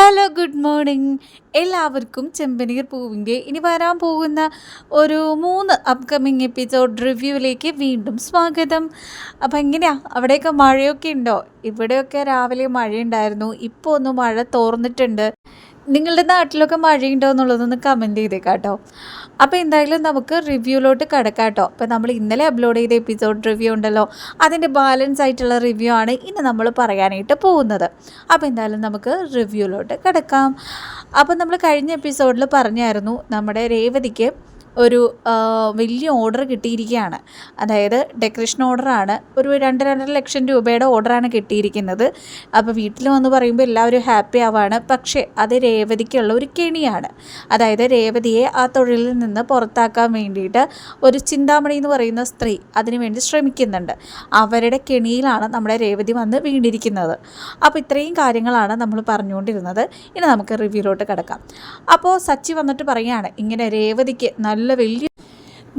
Hello good morning എല്ലാവർക്കും ചെമ്പനീർ പൂവിന്റെ ഇനി വരാൻ പോകുന്ന ഒരു മൂന്ന് അപ്കമിങ് എപ്പിസോഡ് റിവ്യൂവിലേക്ക് വീണ്ടും സ്വാഗതം. അപ്പം എങ്ങനെയാ? അവിടെയൊക്കെ മഴയൊക്കെ ഉണ്ടോ? ഇവിടെയൊക്കെ രാവിലെ മഴയുണ്ടായിരുന്നു. ഇപ്പോൾ ഒന്ന് മഴ തോർന്നിട്ടുണ്ട്. നിങ്ങളുടെ നാട്ടിലൊക്കെ മഴയുണ്ടോ എന്നുള്ളതൊന്ന് കമന്റ് ചെയ്തേക്കാട്ടോ. അപ്പോൾ എന്തായാലും നമുക്ക് റിവ്യൂലോട്ട് കേട്ടോ അപ്പോൾ നമ്മൾ ഇന്നലെ അപ്ലോഡ് ചെയ്ത എപ്പിസോഡ് റിവ്യൂ ഉണ്ടല്ലോ അതിന്റെ ബാലൻസ് ആയിട്ടുള്ള റിവ്യൂ ആണ് ഇന്ന് നമ്മൾ പറയാനായിട്ട് പോകുന്നത്. അപ്പോൾ എന്തായാലും നമുക്ക് റിവ്യൂലോട്ട് കിടക്കാം. അപ്പോൾ നമ്മൾ കഴിഞ്ഞ എപ്പിസോഡിൽ പറഞ്ഞായിരുന്നു നമ്മുടെ രേവതിക്ക് ഒരു വലിയ ഓർഡർ കിട്ടിയിരിക്കുകയാണ് അതായത് ഡെക്കറേഷൻ ഓർഡറാണ്. ഒരു രണ്ട് രണ്ടര ലക്ഷം രൂപയുടെ ഓർഡറാണ് കിട്ടിയിരിക്കുന്നത്. അപ്പോൾ വീട്ടിൽ വന്ന് പറയുമ്പോൾ എല്ലാവരും ഹാപ്പി ആവാണ്. പക്ഷേ അത് രേവതിക്കുള്ള ഒരു കെണിയാണ്. അതായത് രേവതിയെ ആ തൊഴിലിൽ നിന്ന് പുറത്താക്കാൻ വേണ്ടിയിട്ട് ഒരു ചിന്താമണി എന്ന് പറയുന്ന സ്ത്രീ അതിനുവേണ്ടി ശ്രമിക്കുന്നുണ്ട്. അവരുടെ കെണിയിലാണ് നമ്മുടെ രേവതി വന്ന് വീണ്ടിരിക്കുന്നത് അപ്പോൾ ഇത്രയും കാര്യങ്ങളാണ് നമ്മൾ പറഞ്ഞുകൊണ്ടിരുന്നത്. ഇനി നമുക്ക് റിവ്യൂലോട്ട് കിടക്കാം. അപ്പോൾ സച്ചി വന്നിട്ട് പറയുകയാണ് ഇങ്ങനെ രേവതിക്ക് നല്ല വലിയ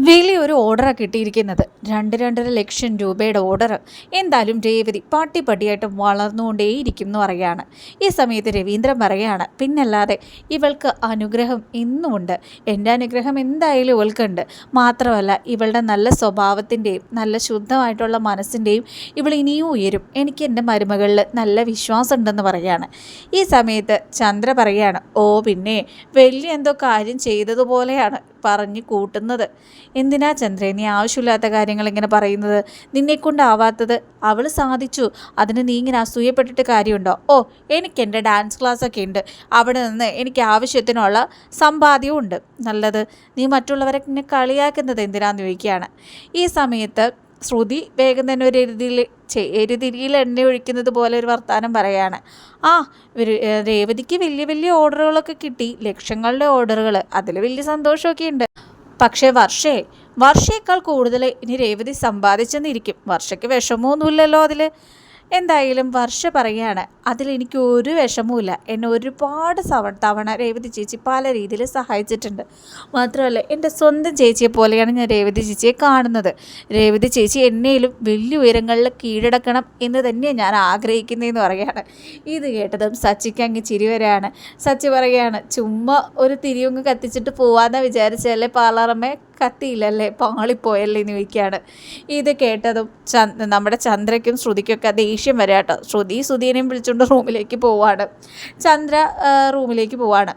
വലിയൊരു ഓർഡറാണ് കിട്ടിയിരിക്കുന്നത്. രണ്ട് രണ്ടര ലക്ഷം രൂപയുടെ ഓർഡർ. എന്തായാലും രേവതി പാട്ടിപ്പടിയായിട്ട് വളർന്നുകൊണ്ടേയിരിക്കും എന്ന് പറയുകയാണ്. ഈ സമയത്ത് രവീന്ദ്രൻ പറയുകയാണ് പിന്നല്ലാതെ ഇവൾക്ക് അനുഗ്രഹം എന്നുമുണ്ട് എന്റെ അനുഗ്രഹം എന്തായാലും ഇവൾക്കുണ്ട്. മാത്രമല്ല ഇവളുടെ നല്ല സ്വഭാവത്തിന്റെയും നല്ല ശുദ്ധമായിട്ടുള്ള മനസ്സിന്റെയും ഇവൾ ഇനിയും ഉയരും. എനിക്ക് എന്റെ മരുമകളിൽ നല്ല വിശ്വാസം ഉണ്ടെന്ന് പറയുകയാണ്. ഈ സമയത്ത് ചന്ദ്ര പറയുകയാണ് ഓ പിന്നെ വലിയ എന്തോ കാര്യം ചെയ്തതുപോലെയാണ്. പറഞ്ഞ് കൂട്ടുന്നത്. എന്തിനാ ചന്ദ്രേ നീ ആവശ്യമില്ലാത്ത കാര്യങ്ങൾ ഇങ്ങനെ പറയുന്നത്? നിന്നെക്കൊണ്ടാവാത്തത് അവൾ സാധിച്ചു. അതിന് നീ ഇങ്ങനെ അസൂയപ്പെട്ടിട്ട് കാര്യമുണ്ടോ? ഓ എനിക്ക് എന്റെ ഡാൻസ് ക്ലാസ്സൊക്കെ ഉണ്ട്. അവിടെ നിന്ന് എനിക്ക് ആവശ്യത്തിനുള്ള സമ്പാദ്യവും ഉണ്ട്. നല്ലത്. നീ മറ്റുള്ളവരെ ഇങ്ങനെ കളിയാക്കുന്നത് എന്തിനാന്ന് ചോദിക്കുകയാണ്. ഈ സമയത്ത് ശ്രുതി വേഗം തന്നെ ഒരു എരുതിയിൽ എരുതിരിയിൽ എണ്ണ ഒഴിക്കുന്നത് പോലെ ഒരു വർത്തമാനം പറയാണ്. ആ രേവതിക്ക് വലിയ വലിയ ഓർഡറുകളൊക്കെ കിട്ടി. ലക്ഷങ്ങളുടെ ഓർഡറുകൾ അതിൽ വലിയ സന്തോഷമൊക്കെ ഉണ്ട്. പക്ഷേ വർഷേ വർഷയേക്കാൾ കൂടുതൽ ഇനി രേവതി സമ്പാദിച്ചെന്നിരിക്കും. വർഷയ്ക്ക് വിഷമമൊന്നുമില്ലല്ലോ അതിൽ എന്തായാലും വർഷ പറയാണ് അതിൽ എനിക്ക് ഒരു വിഷമവുമില്ല. എന്നെ ഒരുപാട് സവ തവണ രേവതി ചേച്ചി പല രീതിയിൽ സഹായിച്ചിട്ടുണ്ട്. മാത്രമല്ല എന്റെ സ്വന്തം ചേച്ചിയെ പോലെയാണ് ഞാൻ രേവതി ചേച്ചിയെ കാണുന്നത്. രേവതി ചേച്ചി എന്നേലും വലിയ ഉയരങ്ങളിൽ കീഴടക്കണം എന്ന് തന്നെയാണ് ഞാൻ ആഗ്രഹിക്കുന്നതെന്ന് പറയുകയാണ്. ഇത് കേട്ടതും സച്ചിക്ക് അങ്ങ് ചിരി വരെയാണ് സച്ചി പറയുകയാണ് ചുമ്മാ ഒരു തിരിയൊങ്ങ് കത്തിച്ചിട്ട് പോവാന്ന് വിചാരിച്ചല്ലേ പാലാറമ്മേ കത്തിയില്ലല്ലേ? പാളിപ്പോയല്ലേ എന്ന് ചോദിക്കുകയാണ്. ഇത് കേട്ടതും ചന്ദ് നമ്മുടെ ചന്ദ്രയ്ക്കും ശ്രുതിക്കൊക്കെ ദേഷ്യം വരാം കേട്ടോ. ശ്രുതി സുധീനെയും വിളിച്ചുകൊണ്ട് റൂമിലേക്ക് പോവാണ്. ചന്ദ്ര റൂമിലേക്ക് പോവാണ്.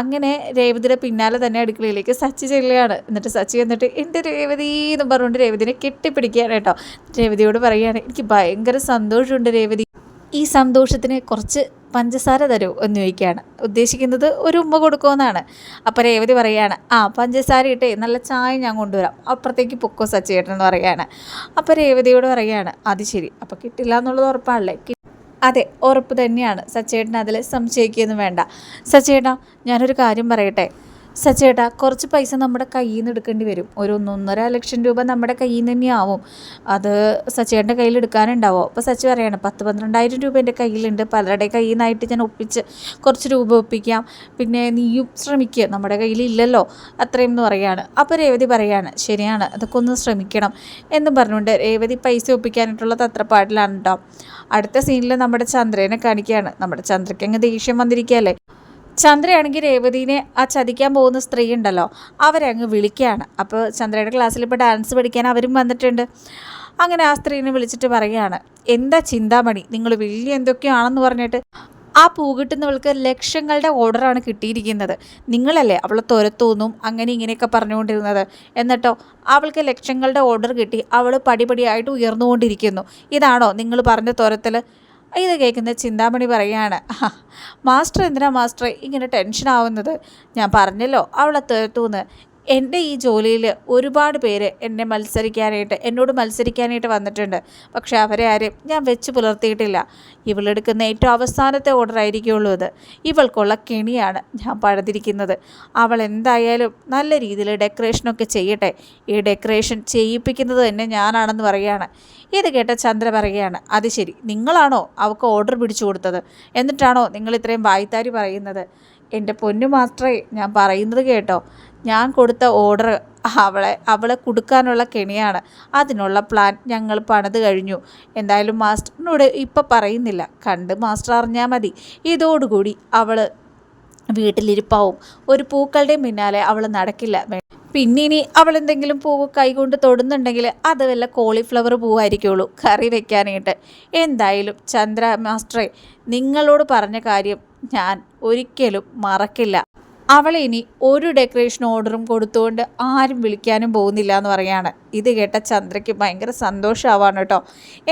അങ്ങനെ രേവതിയുടെ പിന്നാലെ തന്നെ അടുക്കളയിലേക്ക് സച്ചി ചെല്ലുകയാണ്. എന്നിട്ട് സച്ചി എന്നിട്ട് എന്റെ രേവതി? എന്ന് പറഞ്ഞുകൊണ്ട് രേവതിനെ കെട്ടിപ്പിടിക്കുകയാണ് കേട്ടോ. രേവതിയോട് പറയുകയാണ് എനിക്ക് ഭയങ്കര സന്തോഷമുണ്ട് രേവതി. ഈ സന്തോഷത്തിന് കുറച്ച് പഞ്ചസാര തരൂ എന്ന് ചോദിക്കുകയാണ്. ഉദ്ദേശിക്കുന്നത് ഒരു ഉമ്മ കൊടുക്കുമെന്നാണ്. അപ്പോൾ രേവതി പറയുകയാണ് ആ പഞ്ചസാര ഇട്ടേ നല്ല ചായ ഞാൻ കൊണ്ടുവരാം. അപ്പുറത്തേക്ക് പൊക്കോ സച്ചേട്ടൻ എന്ന് പറയുകയാണ്. അപ്പോൾ രേവതിയോട് പറയുകയാണ് അത് ശരി. അപ്പോൾ കിട്ടില്ല എന്നുള്ളത് ഉറപ്പാണല്ലേ? അതെ ഉറപ്പ് തന്നെയാണ്. സച്ചേട്ടൻ അതിൽ സംശയിക്കുകയൊന്നും വേണ്ട. സച്ചേട്ടാ ഞാനൊരു കാര്യം പറയട്ടെ. സച്ചേട്ടാ കുറച്ച് പൈസ നമ്മുടെ കയ്യിൽ നിന്ന് എടുക്കേണ്ടി വരും. ഒരു ഒന്നൊന്നര ലക്ഷം രൂപ നമ്മുടെ കയ്യിൽ നിന്ന് തന്നെയാവും. അത് സച്ചേട്ടന്റെ കയ്യിൽ എടുക്കാനുണ്ടാവോ അപ്പോൾ സച്ചി പറയാണ് പത്ത് പന്ത്രണ്ടായിരം രൂപ എന്റെ കയ്യിലുണ്ട്. പലരുടെ കയ്യിൽ നിന്നായിട്ട് ഞാൻ ഒപ്പിച്ച് കുറച്ച് രൂപ ഒപ്പിക്കാം. പിന്നെ നീയും ശ്രമിക്കുക നമ്മുടെ കയ്യിൽ ഇല്ലല്ലോ. അത്രയും എന്ന് പറയാണ്. അപ്പോൾ രേവതി പറയാണ് ശരിയാണ്. അതൊക്കെ ഒന്ന് ശ്രമിക്കണം എന്നും പറഞ്ഞുകൊണ്ട് രേവതി പൈസ ഒപ്പിക്കാനായിട്ടുള്ള തത്രപ്പാടിലാണ് കേട്ടോ അടുത്ത സീനിൽ നമ്മുടെ ചന്ദ്രനെ കാണിക്കുകയാണ്. നമ്മുടെ ചന്ദ്രയ്ക്ക് അങ്ങ് ദേഷ്യം വന്നിരിക്കുകയല്ലേ? ചന്ദ്രയാണെങ്കിൽ രേവതിനെ ആ ചതിക്കാൻ പോകുന്ന സ്ത്രീ ഉണ്ടല്ലോ അവരെ അങ്ങ് വിളിക്കുകയാണ്. അപ്പോൾ ചന്ദ്രയുടെ ക്ലാസ്സിൽ ഇപ്പോൾ ഡാൻസ് പഠിക്കാൻ അവരും വന്നിട്ടുണ്ട്. അങ്ങനെ ആ സ്ത്രീനെ വിളിച്ചിട്ട് പറയുകയാണ് എന്താ ചിന്താമണി? നിങ്ങൾ വലിയ എന്തൊക്കെയാണെന്ന് പറഞ്ഞിട്ട് ആ പൂ കിട്ടുന്നവൾക്ക് ലക്ഷങ്ങളുടെ ഓർഡറാണ് കിട്ടിയിരിക്കുന്നത്. നിങ്ങളല്ലേ അവളെ തുരത്തൂന്നും അങ്ങനെ ഇങ്ങനെയൊക്കെ പറഞ്ഞുകൊണ്ടിരുന്നത്? എന്നിട്ടോ അവൾക്ക് ലക്ഷങ്ങളുടെ ഓർഡർ കിട്ടി അവൾ പടിപടിയായിട്ട് ഉയർന്നുകൊണ്ടിരിക്കുന്നു. ഇതാണോ നിങ്ങൾ പറഞ്ഞ തുരത്തൽ ഇത് കേൾക്കുന്ന ചിന്താമണി പറയാണ് മാസ്റ്റർ എന്തിനാ മാസ്റ്റർ ഇങ്ങനെ ടെൻഷൻ ആവുന്നത് ഞാൻ പറഞ്ഞല്ലോ അവളെ തീർത്തൂന്ന്. എന്റെ ഈ ജോലിയിൽ ഒരുപാട് പേര് എന്നെ മത്സരിക്കാനായിട്ട് എന്നോട് മത്സരിക്കാനായിട്ട് വന്നിട്ടുണ്ട്. പക്ഷേ അവരെ ആരെയും ഞാൻ വെച്ച് പുലർത്തിയിട്ടില്ല. ഇവളെടുക്കുന്ന ഏറ്റവും അവസാനത്തെ ഓർഡർ ആയിരിക്കുള്ളൂ ഇത്. ഇവൾക്കുള്ള കെണിയാണ് ഞാൻ പഴുതിരിക്കുന്നത് അവൾ എന്തായാലും നല്ല രീതിയിൽ ഡെക്കറേഷനൊക്കെ ചെയ്യട്ടെ. ഈ ഡെക്കറേഷൻ ചെയ്യിപ്പിക്കുന്നത് തന്നെ ഞാനാണെന്ന് പറയുകയാണ്. ഇത് കേട്ട ചന്ദ്ര പറയുകയാണ് അത് ശരി നിങ്ങളാണോ അവൾക്ക് ഓർഡർ പിടിച്ചു കൊടുത്തത്? എന്നിട്ടാണോ നിങ്ങൾ ഇത്രയും വായ്ത്താരി പറയുന്നത്? എന്റെ പൊന്നു മാത്രമേ ഞാൻ പറയുന്നത് കേട്ടോ. ഞാൻ കൊടുത്ത ഓർഡർ അവളെ അവളെ കൊടുക്കാനുള്ള കെണിയാണ്. അതിനുള്ള പ്ലാൻ ഞങ്ങൾ പണിത് കഴിഞ്ഞു. എന്തായാലും മാസ്റ്ററിനോട് ഇപ്പം പറയുന്നില്ല. കണ്ട് മാസ്റ്റർ അറിഞ്ഞാൽ മതി. ഇതോടുകൂടി അവൾ വീട്ടിലിരിപ്പാവും. ഒരു പൂക്കളുടെ പിന്നാലെ അവൾ നടക്കില്ല. പിന്നെ ഇനി അവൾ എന്തെങ്കിലും പൂവ് കൈകൊണ്ട് തൊടുന്നുണ്ടെങ്കിൽ അത് വല്ല കോളിഫ്ലവർ പൂവായിരിക്കുള്ളൂ. കറി വെക്കാനായിട്ട്. എന്തായാലും ചന്ദ്ര മാസ്റ്ററെ നിങ്ങളോട് പറഞ്ഞ കാര്യം ഞാൻ ഒരിക്കലും മറക്കില്ല. അവളെ ഇനി ഒരു ഡെക്കറേഷൻ ഓർഡറും കൊടുത്തുകൊണ്ട് ആരും വിളിക്കാനും പോകുന്നില്ല എന്ന് പറയാണ്. ഇത് കേട്ട ചന്ദ്രയ്ക്ക് ഭയങ്കര സന്തോഷമാവാണ് കേട്ടോ.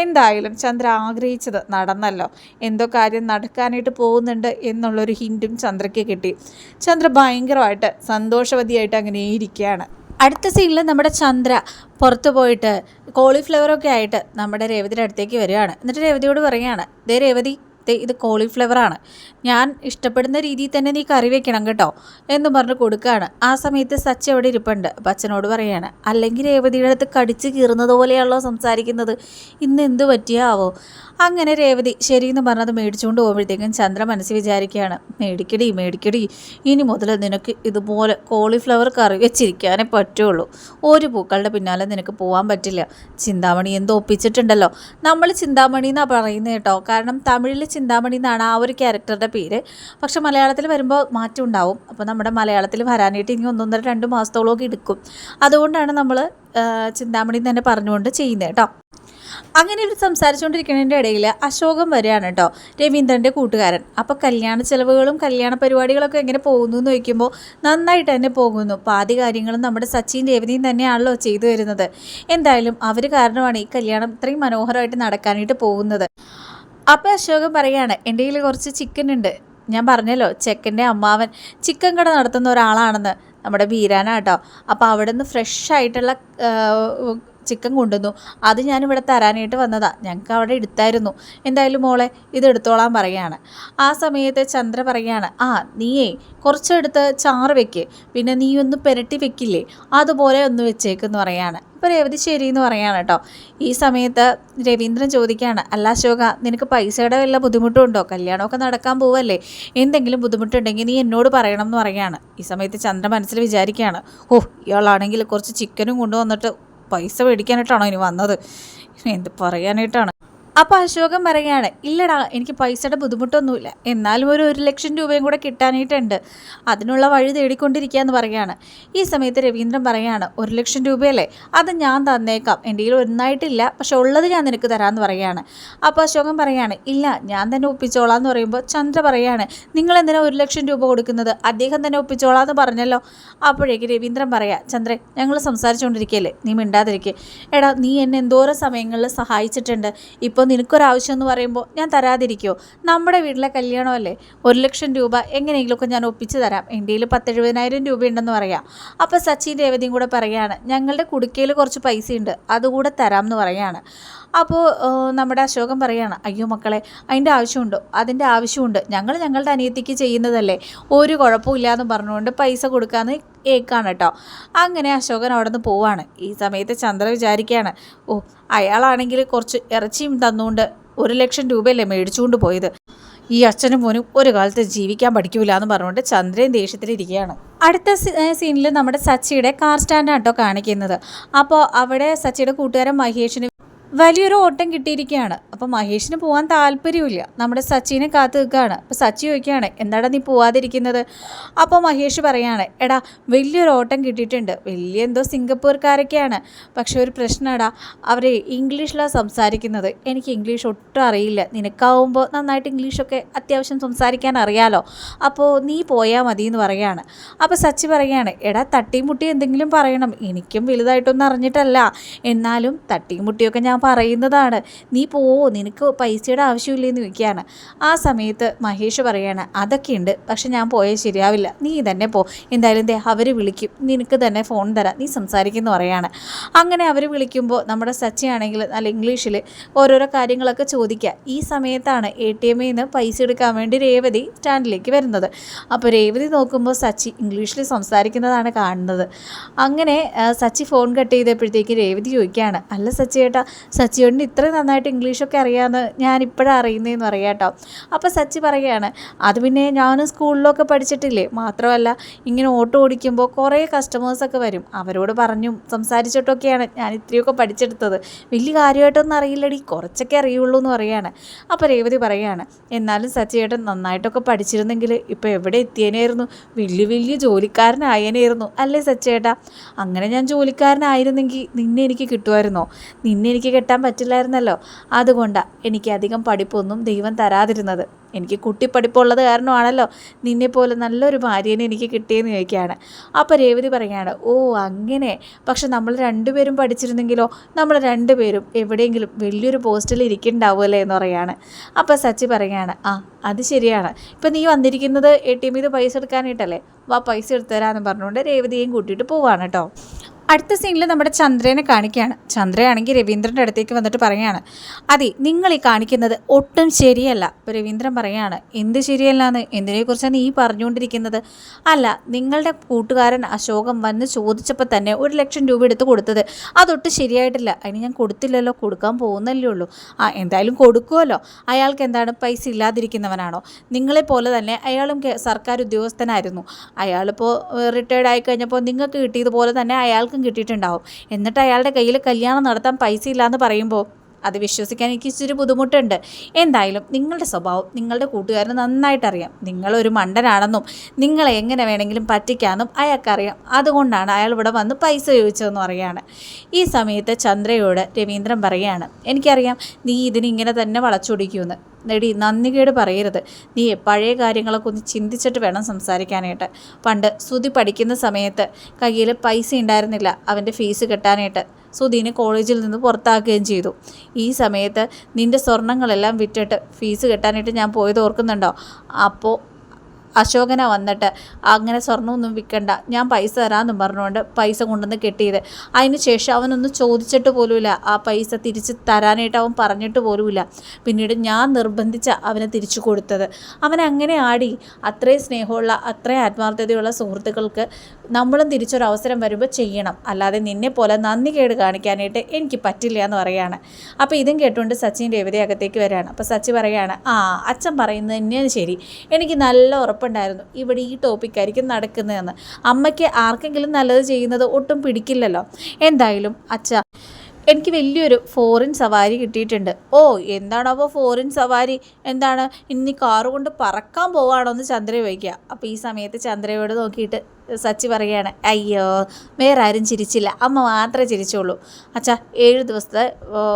എന്തായാലും ചന്ദ്ര ആഗ്രഹിച്ചത് നടന്നല്ലോ. എന്തോ കാര്യം നടക്കാനായിട്ട് പോകുന്നുണ്ട് എന്നുള്ളൊരു ഹിന്റും ചന്ദ്രയ്ക്ക് കിട്ടി. ചന്ദ്ര ഭയങ്കരമായിട്ട് സന്തോഷവതിയായിട്ട് അങ്ങനെ ഇരിക്കുകയാണ്. അടുത്ത സീനിൽ നമ്മുടെ ചന്ദ്ര പുറത്തു പോയിട്ട് കോളിഫ്ലവറൊക്കെ ആയിട്ട് നമ്മുടെ രേവതിയുടെ അടുത്തേക്ക് വരികയാണ്. എന്നിട്ട് രേവതിയോട് പറയുകയാണ് ദേ രേവതി ഇത് കോളിഫ്ലവറാണ് ഞാൻ ഇഷ്ടപ്പെടുന്ന രീതിയിൽ തന്നെ നീ കറി വെക്കണം കേട്ടോ എന്ന് പറഞ്ഞ് കൊടുക്കുകയാണ്. ആ സമയത്ത് സച്ച് അവിടെ ഇരിപ്പുണ്ട്. അപ്പം അച്ഛനോട് പറയാണ് അല്ലെങ്കിൽ രേവതിയുടെ അടുത്ത് കടിച്ച് കീറുന്നത് പോലെയാണല്ലോ സംസാരിക്കുന്നത്. ഇന്ന് എന്ത് പറ്റിയാവോ? അങ്ങനെ രേവതി ശരിയെന്ന് പറഞ്ഞത് മേടിച്ചുകൊണ്ട് പോകുമ്പോഴത്തേക്കും ചന്ദ്ര മനസ്സിൽ വിചാരിക്കുകയാണ് മേടിക്കടി മേടിക്കടി. ഇനി മുതൽ നിനക്ക് ഇതുപോലെ കോളിഫ്ലവർ കറി വെച്ചിരിക്കാനേ പറ്റുള്ളൂ. ഒരു പൂക്കളുടെ പിന്നാലെ നിനക്ക് പോകാൻ പറ്റില്ല. ചിന്താമണി എന്തോ ഒപ്പിച്ചിട്ടുണ്ടല്ലോ. നമ്മൾ ചിന്താമണി എന്നാണ് പറയുന്നത് കേട്ടോ. കാരണം തമിഴിൽ ചിന്താമണി എന്നാണ് ആ ഒരു ക്യാരക്ടറുടെ പേര്. പക്ഷെ മലയാളത്തിൽ വരുമ്പോൾ മാറ്റം ഉണ്ടാവും. അപ്പോൾ നമ്മുടെ മലയാളത്തിൽ വരാനായിട്ട് ഇനി ഒന്നൊന്നര രണ്ട് മാസത്തോളമൊക്കെ എടുക്കും. അതുകൊണ്ടാണ് നമ്മൾ ചിന്താമണി തന്നെ പറഞ്ഞുകൊണ്ട് ചെയ്യുന്നത് കേട്ടോ. അങ്ങനെ ഇവർ സംസാരിച്ചുകൊണ്ടിരിക്കുന്നതിന്റെ ഇടയിൽ അശോകം വരികയാണ് കേട്ടോ രവീന്ദ്രന്റെ കൂട്ടുകാരൻ. അപ്പോൾ കല്യാണ ചിലവുകളും കല്യാണ പരിപാടികളൊക്കെ എങ്ങനെ പോകുന്നു എന്ന് ചോദിക്കുമ്പോൾ നന്നായിട്ട് തന്നെ പോകുന്നു. പാതി കാര്യങ്ങളും നമ്മുടെ സച്ചിൻ രേവതിയും തന്നെയാണല്ലോ ചെയ്തു വരുന്നത്. എന്തായാലും അവർ കാരണമാണ് ഈ കല്യാണം ഇത്രയും മനോഹരമായിട്ട് നടക്കാനായിട്ട് പോകുന്നത്. അപ്പോൾ അശോകൻ പറയാണ് എന്റെ കയ്യിൽ കുറച്ച് ചിക്കൻ ഉണ്ട്. ഞാൻ പറഞ്ഞല്ലോ ചെക്കന്റെ അമ്മാവൻ ചിക്കൻ കട നടത്തുന്ന ഒരാളാണെന്ന് നമ്മുടെ ബീരാനാട്ടോ അപ്പോൾ അവിടെ നിന്ന് ഫ്രഷ് ആയിട്ടുള്ള ചിക്കൻ കൊണ്ടുവന്നു. അത് ഞാനിവിടെ തരാനായിട്ട് വന്നതാ. ഞങ്ങൾക്ക് അവിടെ എടുത്തായിരുന്നു. എന്തായാലും മോളെ ഇത് എടുത്തോളാൻ പറയാണ്. ആ സമയത്ത് ചന്ദ്ര പറയാണ് ആ നീയേ കുറച്ചെടുത്ത് ചാറ് വെക്ക്. പിന്നെ നീ ഒന്ന് പെരട്ടി വെക്കില്ലേ? അതുപോലെ ഒന്ന് വെച്ചേക്കെന്ന് പറയാണ്. ഇപ്പോൾ രേവതി എന്ന് പറയാണ് കേട്ടോ. ഈ സമയത്ത് രവീന്ദ്രൻ ചോദിക്കുകയാണ് അല്ല അശോക നിനക്ക് പൈസയുടെ വല്ല ബുദ്ധിമുട്ടുണ്ടോ? കല്യാണമൊക്കെ നടക്കാൻ പോവല്ലേ? എന്തെങ്കിലും ബുദ്ധിമുട്ടുണ്ടെങ്കിൽ നീ എന്നോട് പറയണം എന്ന് പറയാണ്. ഈ സമയത്ത് ചന്ദ്ര മനസ്സിൽ വിചാരിക്കുകയാണ് ഓ ഇയാളാണെങ്കിൽ കുറച്ച് ചിക്കനും കൊണ്ടുവന്നിട്ട് പൈസ മേടിക്കാനായിട്ടാണോ ഇനി വന്നത്? എന്ത് പറയാനായിട്ടാണ്? അപ്പോൾ അശോകൻ പറയുകയാണ് ഇല്ലടാ എനിക്ക് പൈസയുടെ ബുദ്ധിമുട്ടൊന്നുമില്ല. എന്നാലും ഒരു ഒരു ലക്ഷം രൂപയും കൂടെ കിട്ടാനായിട്ടുണ്ട്. അതിനുള്ള വഴി തേടിക്കൊണ്ടിരിക്കുക എന്ന് പറയുകയാണ്. ഈ സമയത്ത് രവീന്ദ്രൻ പറയുകയാണ് ഒരു ലക്ഷം രൂപയല്ലേ? അത് ഞാൻ തന്നേക്കാം. എന്റെ കയ്യിൽ ഒന്നായിട്ടില്ല പക്ഷെ ഉള്ളത് ഞാൻ നിനക്ക് തരാമെന്ന് പറയുകയാണ്. അപ്പോൾ അശോകൻ പറയുകയാണ് ഇല്ല ഞാൻ തന്നെ ഒപ്പിച്ചോളാം എന്ന് പറയുമ്പോൾ ചന്ദ്ര പറയുകയാണ് നിങ്ങൾ എന്തിനാ ഒരു ലക്ഷം രൂപ കൊടുക്കുന്നത്? അദ്ദേഹം തന്നെ ഒപ്പിച്ചോളാം എന്ന് പറഞ്ഞല്ലോ. അപ്പോഴേക്ക് രവീന്ദ്രൻ പറയാ ചന്ദ്രൻ ഞങ്ങൾ സംസാരിച്ചുകൊണ്ടിരിക്കുകയല്ലേ നീ മിണ്ടാതിരിക്കേ. എടാ നീ എന്നെ എന്തോരം സമയങ്ങളിൽ സഹായിച്ചിട്ടുണ്ട്. ഇപ്പോൾ ഇപ്പോൾ നിനക്കൊരാവശ്യം എന്ന് പറയുമ്പോൾ ഞാൻ തരാതിരിക്കുമോ നമ്മുടെ വീട്ടിലെ കല്യാണമല്ലേ? ഒരു ലക്ഷം രൂപ എങ്ങനെയെങ്കിലുമൊക്കെ ഞാൻ ഒപ്പിച്ച് തരാം. എന്റെ കയ്യിൽ പത്തെഴുപതിനായിരം രൂപയുണ്ടെന്ന് പറയാം. അപ്പോൾ സച്ചിൻ രേവതിയും കൂടെ പറയുകയാണ് ഞങ്ങളുടെ കുടുക്കയിൽ കുറച്ച് പൈസ പൈസയുണ്ട് അതുകൂടെ തരാം എന്ന് പറയുകയാണ്. അപ്പോൾ നമ്മുടെ അശോകൻ പറയുകയാണ് അയ്യോ മക്കളെ അതിന്റെ ആവശ്യമുണ്ടോ അതിന്റെ ആവശ്യമുണ്ട്. ഞങ്ങൾ ഞങ്ങളുടെ അനിയത്തിക്ക് ചെയ്യുന്നതല്ലേ. ഒരു കുഴപ്പവും എന്ന് പറഞ്ഞുകൊണ്ട് പൈസ കൊടുക്കാമെന്ന് ഏക്കാണ് കേട്ടോ അങ്ങനെ അശോകൻ അവിടെ നിന്ന് പോവാണ്. ഈ സമയത്ത് ചന്ദ്ര വിചാരിക്കുകയാണ് ഓ അയാളാണെങ്കിൽ കുറച്ച് ഇറച്ചിയും തന്നുകൊണ്ട് ഒരു ലക്ഷം രൂപയല്ലേ മേടിച്ചുകൊണ്ട് പോയത്. ഈ അച്ഛനും മോനും ഒരു കാലത്ത് ജീവിക്കാൻ പഠിക്കൂല എന്ന് പറഞ്ഞുകൊണ്ട് ചന്ദ്രൻ ദേഷ്യത്തിലിരിക്കുകയാണ്. അടുത്ത സീനിൽ നമ്മുടെ സച്ചിയുടെ കാർ സ്റ്റാൻഡാണ് കേട്ടോ കാണിക്കുന്നത്. അപ്പോൾ അവിടെ സച്ചിയുടെ കൂട്ടുകാരൻ മഹേഷിന് വലിയൊരു ഓട്ടം കിട്ടിയിരിക്കുകയാണ്. അപ്പോൾ മഹേഷിന് പോകാൻ താല്പര്യമില്ല നമ്മുടെ സച്ചിനെ കാത്തു നിൽക്കുകയാണ്. അപ്പോൾ സച്ചി ചോദിക്കുകയാണ് എന്താടാ നീ പോവാതിരിക്കുന്നത്? അപ്പോൾ മഹേഷ് പറയാണ് എടാ വലിയൊരു ഓട്ടം കിട്ടിയിട്ടുണ്ട്. വലിയ എന്തോ സിംഗപ്പൂർക്കാരൊക്കെയാണ്. പക്ഷെ ഒരു പ്രശ്നമാടാ അവർ ഇംഗ്ലീഷിലാണ് സംസാരിക്കുന്നത്. എനിക്ക് ഇംഗ്ലീഷ് ഒട്ടും അറിയില്ല. നിനക്കാവുമ്പോൾ നന്നായിട്ട് ഇംഗ്ലീഷൊക്കെ അത്യാവശ്യം സംസാരിക്കാൻ അറിയാലോ. അപ്പോൾ നീ പോയാൽ മതി എന്ന് പറയുകയാണ് അപ്പോൾ സച്ചി പറയുകയാണ് എടാ തട്ടിയും മുട്ടിയും എന്തെങ്കിലും പറയണം. എനിക്കും വലുതായിട്ടൊന്നും അറിഞ്ഞിട്ടല്ല. എന്നാലും തട്ടിയും മുട്ടിയൊക്കെ ഞാൻ പറയുന്നതാണ്. നീ പോവോ നിനക്ക് പൈസയുടെ ആവശ്യമില്ല എന്ന് ചോദിക്കുകയാണ്. ആ സമയത്ത് മഹേഷ് പറയാണ് അതൊക്കെയുണ്ട് പക്ഷെ ഞാൻ പോയാൽ ശരിയാവില്ല. നീ തന്നെ പോ. എന്തായാലും ദേ അവർ വിളിക്കും. നിനക്ക് തന്നെ ഫോൺ തരാം. നീ സംസാരിക്കുന്നു പറയാണ്. അങ്ങനെ അവർ വിളിക്കുമ്പോൾ നമ്മുടെ സച്ചി ആണെങ്കിൽ നല്ല ഇംഗ്ലീഷിൽ ഓരോരോ കാര്യങ്ങളൊക്കെ ചോദിക്കുക. ഈ സമയത്താണ് എ ടി എമ്മിൽ നിന്ന് പൈസ എടുക്കാൻ വേണ്ടി രേവതി സ്റ്റാൻഡിലേക്ക് വരുന്നത്. അപ്പോൾ രേവതി നോക്കുമ്പോൾ സച്ചി ഇംഗ്ലീഷിൽ സംസാരിക്കുന്നതാണ് കാണുന്നത്. അങ്ങനെ സച്ചി ഫോൺ കട്ട് ചെയ്തപ്പോഴത്തേക്ക് രേവതി ചോദിക്കുകയാണ് അല്ല സച്ചി ഏട്ടാ സച്ചിയോടിന് ഇത്ര നന്നായിട്ട് ഇംഗ്ലീഷൊക്കെ അറിയാമെന്ന് ഞാൻ ഇപ്പോഴും അറിയുന്നതെന്ന് പറയാം കേട്ടോ. അപ്പോൾ സച്ചി പറയുകയാണ് അത് പിന്നെ ഞാനും സ്കൂളിലൊക്കെ പഠിച്ചിട്ടില്ലേ? മാത്രമല്ല ഇങ്ങനെ ഓട്ടോ ഓടിക്കുമ്പോൾ കുറേ കസ്റ്റമേഴ്സൊക്കെ വരും. അവരോട് പറഞ്ഞും സംസാരിച്ചിട്ടൊക്കെയാണ് ഞാൻ ഇത്രയൊക്കെ പഠിച്ചെടുത്തത്. വലിയ കാര്യമായിട്ടൊന്നും അറിയില്ലടി കുറച്ചൊക്കെ അറിയുള്ളൂ എന്ന് പറയാണ്. അപ്പോൾ രേവതി പറയാണ് എന്നാലും സച്ചിയേട്ടൻ നന്നായിട്ടൊക്കെ പഠിച്ചിരുന്നെങ്കിൽ ഇപ്പോൾ എവിടെ എത്തിയേനായിരുന്നു? വലിയ വലിയ ജോലിക്കാരനായനായിരുന്നു അല്ലേ സച്ചേട്ടാ അങ്ങനെ ഞാൻ ജോലിക്കാരനായിരുന്നെങ്കിൽ നിന്നെ എനിക്ക് കിട്ടുമായിരുന്നോ? നിന്നെ എനിക്ക് കെട്ടാൻ പറ്റില്ലായിരുന്നല്ലോ. അതുകൊണ്ടാണ് എനിക്ക് അധികം പഠിപ്പൊന്നും ദൈവം തരാതിരുന്നത്. എനിക്ക് കുട്ടിപ്പടിപ്പുള്ളത് കാരണമാണല്ലോ നിന്നെപ്പോലെ നല്ലൊരു ഭാര്യനെ എനിക്ക് കിട്ടിയെന്ന് ചോദിക്കുകയാണ്. അപ്പോൾ രേവതി പറയുകയാണ് ഓ അങ്ങനെ. പക്ഷെ നമ്മൾ രണ്ടുപേരും പഠിച്ചിരുന്നെങ്കിലോ? നമ്മൾ രണ്ടുപേരും എവിടെയെങ്കിലും വലിയൊരു പോസ്റ്റിൽ ഇരിക്കുന്നുണ്ടാവുമല്ലേ? എന്ന് പറയാണ് അപ്പോൾ സച്ചി പറയുകയാണ് ആ അത് ശരിയാണ്. ഇപ്പം നീ വന്നിരിക്കുന്നത് എ ടി എമ്മിൽ പൈസ എടുക്കാനായിട്ടല്ലേ? വാ പൈസ എടുത്തു തരാമെന്ന് പറഞ്ഞുകൊണ്ട് രേവതിയെയും കൂട്ടിയിട്ട് പോവാണ് കേട്ടോ. അടുത്ത സീനിൽ നമ്മുടെ ചന്ദ്രനെ കാണിക്കുകയാണ്. ചന്ദ്രയാണെങ്കിൽ രവീന്ദ്രന്റെ അടുത്തേക്ക് വന്നിട്ട് പറയുകയാണ് അതെ നിങ്ങൾ ഈ കാണിക്കുന്നത് ഒട്ടും ശരിയല്ല. ഇപ്പോൾ രവീന്ദ്രൻ പറയുകയാണ് എന്ത് ശരിയല്ല എന്ന് എന്തിനെക്കുറിച്ചാണ് നീ പറഞ്ഞുകൊണ്ടിരിക്കുന്നത്? അല്ല നിങ്ങളുടെ കൂട്ടുകാരൻ അശോകം വന്ന് ചോദിച്ചപ്പോൾ തന്നെ ഒരു ലക്ഷം രൂപ എടുത്ത് കൊടുത്തത്. അതൊട്ടും ശരിയായിട്ടില്ല. അതിന് ഞാൻ കൊടുത്തില്ലല്ലോ കൊടുക്കാൻ പോകുന്നല്ലേ ഉള്ളൂ. ആ എന്തായാലും കൊടുക്കുമല്ലോ അയാൾക്ക് എന്താണ്? പൈസ ഇല്ലാതിരിക്കുന്നവനാണോ? നിങ്ങളെപ്പോലെ തന്നെ അയാളും സർക്കാർ ഉദ്യോഗസ്ഥനായിരുന്നു അയാളിപ്പോൾ റിട്ടയർഡ് ആയി കഴിഞ്ഞപ്പോൾ നിങ്ങൾക്ക് കിട്ടിയതുപോലെ തന്നെ അയാൾക്കും കിട്ടിയിട്ടുണ്ടാവും. എന്നിട്ട് അയാളുടെ കയ്യിൽ കല്യാണം നടത്താൻ പൈസ ഇല്ലയെന്ന് പറയുമ്പോൾ അത് വിശ്വസിക്കാൻ എനിക്ക് ഇച്ചിരി ബുദ്ധിമുട്ടുണ്ട്. എന്തായാലും നിങ്ങളുടെ സ്വഭാവം നിങ്ങളുടെ കൂട്ടുകാരന് നന്നായിട്ടറിയാം. നിങ്ങളൊരു മണ്ടനാണെന്നും നിങ്ങളെ എങ്ങനെ വേണമെങ്കിലും പറ്റിക്കാമെന്നും അയാൾക്കറിയാം. അതുകൊണ്ടാണ് അയാൾ ഇവിടെ വന്ന് പൈസ ചോദിച്ചതെന്ന് പറയുകയാണ്. ഈ സമയത്ത് ചന്ദ്രയോട് രവീന്ദ്രൻ പറയുകയാണ് എനിക്കറിയാം നീ ഇതിനിങ്ങനെ തന്നെ വളച്ചൊടിക്കുമെന്ന് നെടി നന്ദികേട് പറയരുത്. നീ പഴയ കാര്യങ്ങളൊക്കെ ഒന്ന് ചിന്തിച്ചിട്ട് വേണം സംസാരിക്കാനായിട്ട്. പണ്ട് സുതി പഠിക്കുന്ന സമയത്ത് കയ്യിൽ പൈസ ഉണ്ടായിരുന്നില്ല അവന്റെ ഫീസ് കെട്ടാനായിട്ട്. സുധീനെ കോളേജിൽ നിന്ന് പുറത്താക്കുകയും ചെയ്തു. ഈ സമയത്ത് നിന്റെ സ്വർണങ്ങളെല്ലാം വിറ്റിട്ട് ഫീസ് കെട്ടാനായിട്ട് ഞാൻ പോയത് ഓർക്കുന്നുണ്ടോ? അപ്പോൾ അശോകന വന്നിട്ട് അങ്ങനെ സ്വർണമൊന്നും വിൽക്കണ്ട ഞാൻ പൈസ തരാമെന്നും പറഞ്ഞുകൊണ്ട് പൈസ കൊണ്ടുവന്ന് കെട്ടിയത്. അതിന് ശേഷം അവനൊന്നും ചോദിച്ചിട്ട് പോലുമില്ല. ആ പൈസ തിരിച്ച് തരാനായിട്ട് അവൻ പറഞ്ഞിട്ട് പോലുമില്ല. പിന്നീട് ഞാൻ നിർബന്ധിച്ച അവനെ തിരിച്ചു കൊടുത്തത്. അവൻ അങ്ങനെ ആടി. അത്രയും സ്നേഹമുള്ള അത്രയും ആത്മാർത്ഥതയുള്ള സുഹൃത്തുക്കൾക്ക് നമ്മളും തിരിച്ചൊരു അവസരം വരുമ്പോൾ ചെയ്യണം. അല്ലാതെ നിന്നെ പോലെ നന്ദി കേട് കാണിക്കാനായിട്ട് എനിക്ക് പറ്റില്ല എന്ന് പറയാണ്. അപ്പോൾ ഇതും കേട്ടുകൊണ്ട് സച്ചിൻ രേവതി അകത്തേക്ക് വരികയാണ്. അപ്പോൾ സച്ചി പറയാണ് ആ അച്ഛൻ പറയുന്നത് തന്നെയാണ് ശരി. എനിക്ക് നല്ല ഉറപ്പുണ്ടായിരുന്നു. ഇവിടെ ഈ ടോപ്പിക്കായിരിക്കും നടക്കുന്നതെന്ന്. അമ്മയ്ക്ക് ആർക്കെങ്കിലും നല്ലത് ചെയ്യുന്നത് ഒട്ടും പിടിക്കില്ലല്ലോ. എന്തായാലും അച്ഛ എനിക്ക് വലിയൊരു ഫോറിൻ സവാരി കിട്ടിയിട്ടുണ്ട്. ഓ എന്താണപ്പോൾ ഫോറിൻ സവാരി? എന്താണ്? ഇനി കാറ് കൊണ്ട് പറക്കാൻ പോവാണോ എന്ന് ചന്ദ്ര ചോദിക്കുക. അപ്പോൾ ഈ സമയത്ത് ചന്ദ്രയോട് നോക്കിയിട്ട് സച്ചി പറയുകയാണ് അയ്യോ വേറെ ആരും ചിരിച്ചില്ല. അമ്മ മാത്രമേ ചിരിച്ചുള്ളൂ. അച്ഛാ ഏഴ് ദിവസത്തെ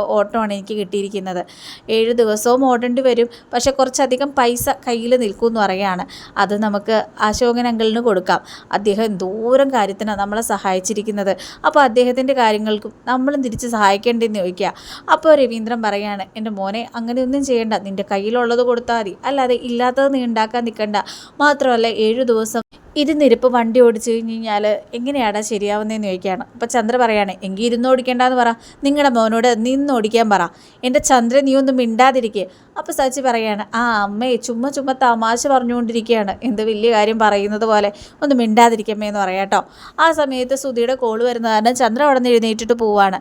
ഓട്ടമാണ് എനിക്ക് കിട്ടിയിരിക്കുന്നത്. ഏഴ് ദിവസവും ഓടേണ്ടി വരും. പക്ഷെ കുറച്ചധികം പൈസ കയ്യിൽ നിൽക്കും എന്ന് പറയുകയാണ്. അത് നമുക്ക് അശോകൻ അങ്കിളിന് കൊടുക്കാം. അദ്ദേഹം എന്തോരം കാര്യത്തിനാണ് നമ്മളെ സഹായിച്ചിരിക്കുന്നത്. അപ്പോൾ അദ്ദേഹത്തിന്റെ കാര്യങ്ങൾക്കും നമ്മളും തിരിച്ച് സഹായിക്കേണ്ടതെന്ന് ചോദിക്കുക. അപ്പോൾ രവീന്ദ്രൻ പറയുകയാണ് എന്റെ മോനെ അങ്ങനെയൊന്നും ചെയ്യേണ്ട. നിന്റെ കയ്യിലുള്ളത് കൊടുത്താൽ മതി. അല്ലാതെ ഇല്ലാത്തത് നീ ഉണ്ടാക്കാൻ നിൽക്കണ്ട. മാത്രമല്ല ഏഴ് ദിവസം ഇരുന്നിരിപ്പ് വണ്ടി ഓടിച്ചു കഴിഞ്ഞ് കഴിഞ്ഞാൽ എങ്ങനെയാടാ ശരിയാവുന്നതെന്ന് ചോദിക്കുകയാണ്. അപ്പോൾ ചന്ദ്ര പറയാണ് എങ്കിൽ ഇരുന്ന് ഓടിക്കേണ്ടെന്ന് പറ. നിങ്ങളുടെ മോനോട് നിന്ന് ഓടിക്കാൻ പറ. എന്റെ ചന്ദ്ര നീ ഒന്നും മിണ്ടാതിരിക്കുക അപ്പോൾ സച്ചി പറയാണ് ആ അമ്മയെ ചുമ്മാ ചുമ്മാ തമാശ പറഞ്ഞുകൊണ്ടിരിക്കുകയാണ്. എന്ത് വലിയ കാര്യം പറയുന്നത് പോലെ. ഒന്ന് മിണ്ടാതിരിക്കമ്മേ എന്ന് പറയാം കേട്ടോ ആ സമയത്ത് സുധിയുടെ കോൾ വരുന്ന കാരണം ചന്ദ്ര അവിടെ നിന്ന് എഴുന്നേറ്റിട്ട് പോവാണ്.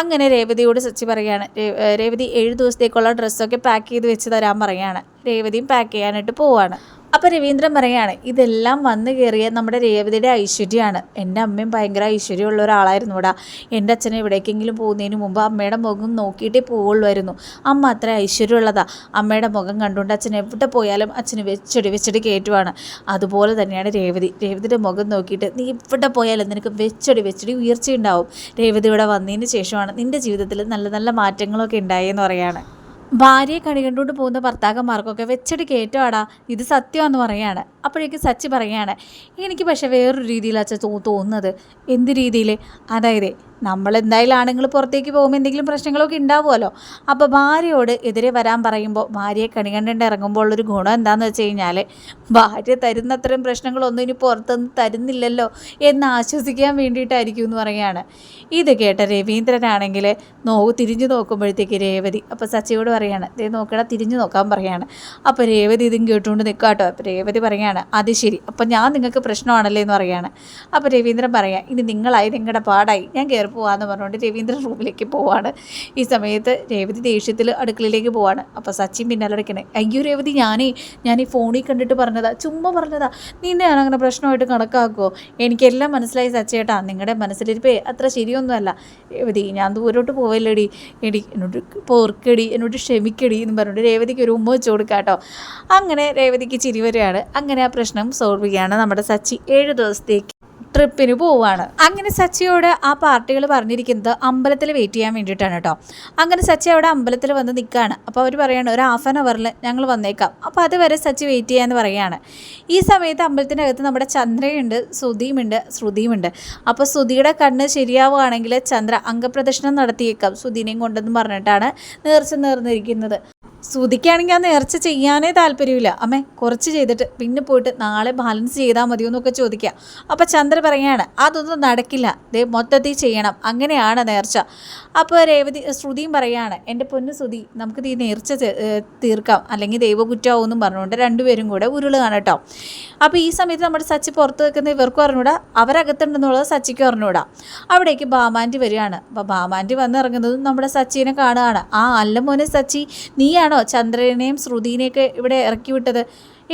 അങ്ങനെ രേവതിയോട് സച്ചി പറയുകയാണ് രേവതി ഏഴ് ദിവസത്തേക്കുള്ള ഡ്രസ്സൊക്കെ പാക്ക് ചെയ്ത് വെച്ച് തരാൻ പറയുകയാണ് രേവതിയും പാക്ക് ചെയ്യാനായിട്ട് പോവാണ്. അപ്പോൾ രവീന്ദ്രൻ പറയാണ് ഇതെല്ലാം വന്നു കയറിയ നമ്മുടെ രേവതിയുടെ ഐശ്വര്യമാണ്. എന്റെ അമ്മയും ഭയങ്കര ഐശ്വര്യമുള്ള ഒരാളായിരുന്നു ഇവിടെ എന്റെ അച്ഛനെ എവിടേക്കെങ്കിലും പോകുന്നതിന് മുമ്പ് അമ്മയുടെ മുഖം നോക്കിയിട്ടേ പോവുള്ളായിരുന്നു. അമ്മ അത്ര ഐശ്വര്യമുള്ളതാ. അമ്മയുടെ മുഖം കണ്ടുകൊണ്ട് അച്ഛൻ എവിടെ പോയാലും അച്ഛന് വെച്ചടി വെച്ചടി കയറ്റുവാണ്. അതുപോലെ തന്നെയാണ് രേവതി. രേവതിയുടെ മുഖം നോക്കിയിട്ട് നീ എവിടെ പോയാലും നിനക്ക് വെച്ചടി വെച്ചടി ഉയർച്ചയുണ്ടാവും. രേവതി ഇവിടെ വന്നതിന് ശേഷമാണ് നിന്റെ ജീവിതത്തിൽ നല്ല നല്ല മാറ്റങ്ങളൊക്കെ ഉണ്ടായെന്ന് പറയാണ്. ഭാര്യയെ കണി കണ്ടുകൊണ്ട് പോകുന്ന ഭർത്താക്കന്മാർക്കൊക്കെ വെച്ചടി കയറ്റമാടാ ഇത് സത്യമാണെന്ന് പറയാണ്. അപ്പോഴേക്കും സച്ചി പറയാണ് എനിക്ക് പക്ഷേ വേറൊരു രീതിയിലാണ് തോന്നുന്നത്. എന്ത് രീതിയിൽ അതായത് നമ്മൾ എന്തായാലും ആണുങ്ങൾ പുറത്തേക്ക് പോകുമ്പോൾ എന്തെങ്കിലും പ്രശ്നങ്ങളൊക്കെ ഉണ്ടാവുമല്ലോ. അപ്പോൾ ഭാര്യയോട് എതിരെ വരാൻ പറയുമ്പോൾ ഭാര്യയെ കണികണ്ടിട്ട് ഇറങ്ങുമ്പോൾ ഉള്ളൊരു ഗുണം എന്താണെന്ന് വെച്ച് കഴിഞ്ഞാൽ ഭാര്യ തരുന്ന അത്രയും പ്രശ്നങ്ങളൊന്നും ഇനി പുറത്തുനിന്ന് തരുന്നില്ലല്ലോ എന്ന് ആശ്വസിക്കാൻ വേണ്ടിയിട്ടായിരിക്കും എന്ന് പറയുകയാണ്. ഇത് കേട്ട രവീന്ദ്രനാണെങ്കിൽ നോ തിരിഞ്ഞു നോക്കുമ്പോഴത്തേക്ക് രേവതി അപ്പോൾ സച്ചിയോട് പറയാണ് ദേ നോക്കടാ തിരിഞ്ഞു നോക്കാൻ പറയാണ്. അപ്പോൾ രേവതി ഇതും കേട്ടുകൊണ്ട് നിൽക്കുക കേട്ടോ. അപ്പോൾ രേവതി പറയാണ് അത് ശരി അപ്പോൾ ഞാൻ നിങ്ങൾക്ക് പ്രശ്നമാണല്ലേ എന്ന് പറയാണ്. അപ്പോൾ രവീന്ദ്രൻ പറയാം ഇനി നിങ്ങളായി നിങ്ങളുടെ പാടായി ഞാൻ കയറി പോവാന്ന് പറഞ്ഞുകൊണ്ട് രവീന്ദ്രൻ റൂമിലേക്ക് പോവാണ്. ഈ സമയത്ത് രേവതി ദേഷ്യത്തിൽ അടുക്കളയിലേക്ക് പോവാണ്. അപ്പോൾ സച്ചിൻ പിന്നാലടക്കണേ അയ്യോ രേവതി ഞാനേ ഞാൻ ഈ ഫോണിൽ കണ്ടിട്ട് പറഞ്ഞതാ ചുമ്മാ പറഞ്ഞതാ. നിന്നെ ഞാൻ അങ്ങനെ പ്രശ്നമായിട്ട് കണക്കാക്കുമോ എനിക്കെല്ലാം മനസ്സിലായി സച്ചേട്ടാ നിങ്ങളുടെ മനസ്സിലിരിപ്പേ അത്ര ശരിയൊന്നുമല്ല. രേവതി ഞാൻ ദൂരോട്ട് പോവല്ലടി. എടി എന്നോട് പോർക്കടി എന്നോട് ക്ഷമിക്കടി എന്ന് പറഞ്ഞിട്ട് രേവതിക്ക് ഒരു ഉമ്മ വെച്ച് കൊടുക്കാം കേട്ടോ അങ്ങനെ രേവതിക്ക് ചിരി വരികയാണ് അങ്ങനെ ആ പ്രശ്നം സോൾവ് ചെയ്യാണ് നമ്മുടെ സച്ചി ഏഴ് ദിവസത്തേക്ക്. ട്രിപ്പിന് പോവാണ്. അങ്ങനെ സച്ചിയോട് ആ പാർട്ടികൾ പറഞ്ഞിരിക്കുന്നത് അമ്പലത്തിൽ വെയിറ്റ് ചെയ്യാൻ വേണ്ടിയിട്ടാണ് കേട്ടോ അങ്ങനെ സച്ചി അവിടെ അമ്പലത്തിൽ വന്ന് നിൽക്കുകയാണ് അപ്പോൾ അവർ പറയാണ് ഒരു ഹാഫ് ആൻ അവറിൽ ഞങ്ങൾ വന്നേക്കാം. അപ്പോൾ അതുവരെ സച്ചി വെയിറ്റ് ചെയ്യാമെന്ന് പറയുകയാണ്. ഈ സമയത്ത് അമ്പലത്തിനകത്ത് നമ്മുടെ ചന്ദ്രയുണ്ട് ശ്രുതിയുമുണ്ട് ശ്രുതിയുമുണ്ട്. അപ്പോൾ ശ്രുതിയുടെ കണ്ണ് ശരിയാവുകയാണെങ്കിൽ ചന്ദ്ര അംഗപ്രദക്ഷിണം നടത്തിയേക്കാം ശ്രുതിനെയും കൊണ്ടെന്ന് പറഞ്ഞിട്ടാണ് നേർച്ച നേർന്നിരിക്കുന്നത്. ശ്രുതിക്കാണെങ്കിൽ ആ നേർച്ച ചെയ്യാനേ താല്പര്യമില്ല. അമ്മേ കുറച്ച് ചെയ്തിട്ട് പിന്നെ പോയിട്ട് നാളെ ബാലൻസ് ചെയ്താൽ മതിയോ എന്നൊക്കെ ചോദിക്കുക. അപ്പോൾ ചന്ദ്ര പറയാണ് അതൊന്നും നടക്കില്ല. ദേ മൊത്തത്തിൽ ചെയ്യണം. അങ്ങനെയാണ് നേർച്ച. അപ്പോൾ രേവതി ശ്രുതിയും പറയാണ് എന്റെ പൊന്ന് ശ്രുതി നമുക്ക് ഈ നേർച്ച തീർക്കാം. അല്ലെങ്കിൽ ദൈവകുറ്റമാവും എന്നും പറഞ്ഞുകൊണ്ട് രണ്ടുപേരും കൂടെ ഉരുളുകയാണ് കേട്ടോ. അപ്പോൾ ഈ സമയത്ത് നമ്മുടെ സച്ചി പുറത്ത് വെക്കുന്ന ഇവർക്കും അറിഞ്ഞൂടാ. അവരകത്തുണ്ടെന്നുള്ളത് സച്ചിക്ക് അറിഞ്ഞൂടാ. അവിടേക്ക് ബാമാന്റി വരികയാണ്. അപ്പോൾ ബാമാന്റി വന്നിറങ്ങുന്നതും നമ്മുടെ സച്ചിനെ കാണുകയാണ്. ആ അല്ല മോനെ സച്ചി നീയാണോ ചന്ദ്രനെയും ശ്രുതിനെയൊക്കെ ഇവിടെ ഇറക്കി വിട്ടത്?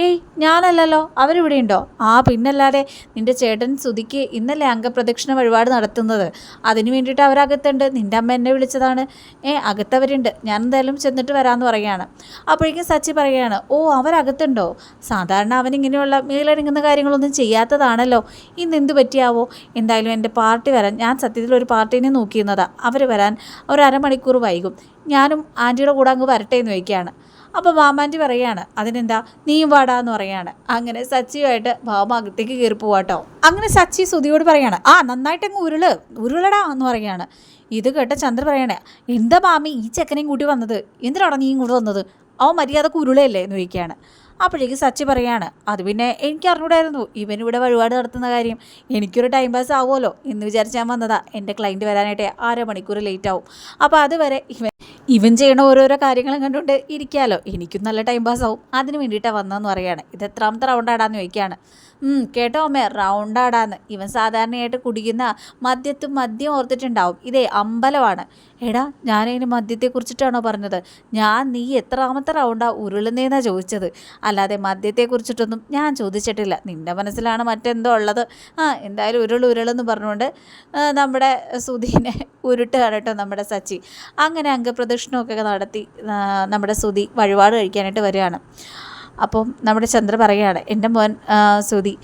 ഏയ് ഞാനല്ലല്ലോ. അവരിവിടെ ഉണ്ടോ? ആ പിന്നല്ലാതെ നിന്റെ ചേട്ടൻ സുധിക്ക് ഇന്നലെ അംഗപ്രദക്ഷിണ വഴിപാട് നടത്തുന്നത്. അതിന് വേണ്ടിയിട്ട് അവരകത്തുണ്ട്. നിന്റെ അമ്മ എന്നെ വിളിച്ചതാണ്. ഏ അകത്തവരുണ്ട്. ഞാൻ എന്തായാലും ചെന്നിട്ട് വരാമെന്ന് പറയുകയാണ്. അപ്പോഴേക്കും സച്ചി പറയുകയാണ് ഓ അവരകത്തുണ്ടോ? സാധാരണ അവനിങ്ങനെയുള്ള മേലടങ്ങുന്ന കാര്യങ്ങളൊന്നും ചെയ്യാത്തതാണല്ലോ. ഇന്ന് എന്ത് പറ്റിയാവോ? എന്തായാലും എന്റെ പാർട്ടി വരാൻ ഞാൻ സത്യത്തിൽ ഒരു പാർട്ടീനെ നോക്കിയിരുന്നതാണ് അവർ വരാൻ ഒരു അരമണിക്കൂർ വൈകും. ഞാനും ആന്റിയുടെ കൂടെ അങ്ങ് വരട്ടെ എന്ന് ചോദിക്കുകയാണ് അപ്പോൾ മാമാന്റി പറയാണ് അതിനെന്താ? നീയും വാടാന്ന് പറയാണ്. അങ്ങനെ സച്ചിയുമായിട്ട് ഭാമ അകത്തേക്ക് കയറി പോവാട്ടോ അങ്ങനെ സച്ചി സുതിയോട് പറയാണ് ആ നന്നായിട്ടങ്ങ് ഉരുൾ ഉരുളടാ എന്ന് പറയാണ്. ഇത് കേട്ട ചന്ദ്ര പറയണേ എന്താ മാമി ഈ ചെക്കനെയും കൂട്ടി വന്നത്? എന്തിനാണ് നീ ഇങ്ങോട്ട് വന്നത്? അവൻ മര്യാദയ്ക്ക് ഉരുളയല്ലേ? എന്ന് ചോദിക്കുകയാണ്. അപ്പോഴേക്ക് സച്ചി പറയാണ് അത് പിന്നെ എനിക്ക് അറിഞ്ഞൂടായിരുന്നു. ഇവൻ ഇവിടെ വഴിപാട് നടത്തുന്ന കാര്യം. എനിക്കൊരു ടൈം പാസ് ആവുമല്ലോ എന്ന് വിചാരിച്ചാൽ വന്നതാ. എന്റെ ക്ലയന്റ് വരാനായിട്ട് അരമണിക്കൂർ ലേറ്റ് ആവും. അപ്പോൾ അതുവരെ ഇവൻ ഇവൻ ചെയ്യണ ഓരോരോ കാര്യങ്ങളും കണ്ടുകൊണ്ട് ഇരിക്കാമല്ലോ എനിക്കും നല്ല ടൈം പാസ് ആവും. അതിന് വേണ്ടിയിട്ടാണ് വന്നതെന്ന് പറയാണ്. ഇത് എത്രാമത്തെ റൗണ്ടാടാന്ന് ചോദിക്കുകയാണ് ഉം, കേട്ടോ അമ്മേ റൗണ്ടാടാന്ന് ഇവൻ സാധാരണയായിട്ട് കുടിക്കുന്ന മദ്യത്തും മദ്യം ഓർത്തിട്ടുണ്ടാവും. ഇതേ അമ്പലമാണ്. എടാ ഞാനതിന് മദ്യത്തെക്കുറിച്ചിട്ടാണോ പറഞ്ഞത്? ഞാൻ നീ എത്രാമത്തെ റൗണ്ടാ ഉരുളുന്നേന്നാണ് ചോദിച്ചത്. അല്ലാതെ മദ്യത്തെക്കുറിച്ചിട്ടൊന്നും ഞാൻ ചോദിച്ചിട്ടില്ല. നിന്റെ മനസ്സിലാണ് മറ്റെന്തോ ഉള്ളത്. ആ എന്തായാലും ഉരുൾ ഉരുളെന്ന് പറഞ്ഞുകൊണ്ട് നമ്മുടെ സുധീനെ ഉരുട്ടുകയാണ് കേട്ടോ നമ്മുടെ സച്ചി. അങ്ങനെ അംഗപ്രദക്ഷിണമൊക്കെ നടത്തി നമ്മുടെ സുധി വഴിപാട് കഴിക്കാനായിട്ട് വരികയാണ്. അപ്പം നമ്മുടെ ചന്ദ്ര പറയുകയാണ് എന്റെ മോൻ സുധി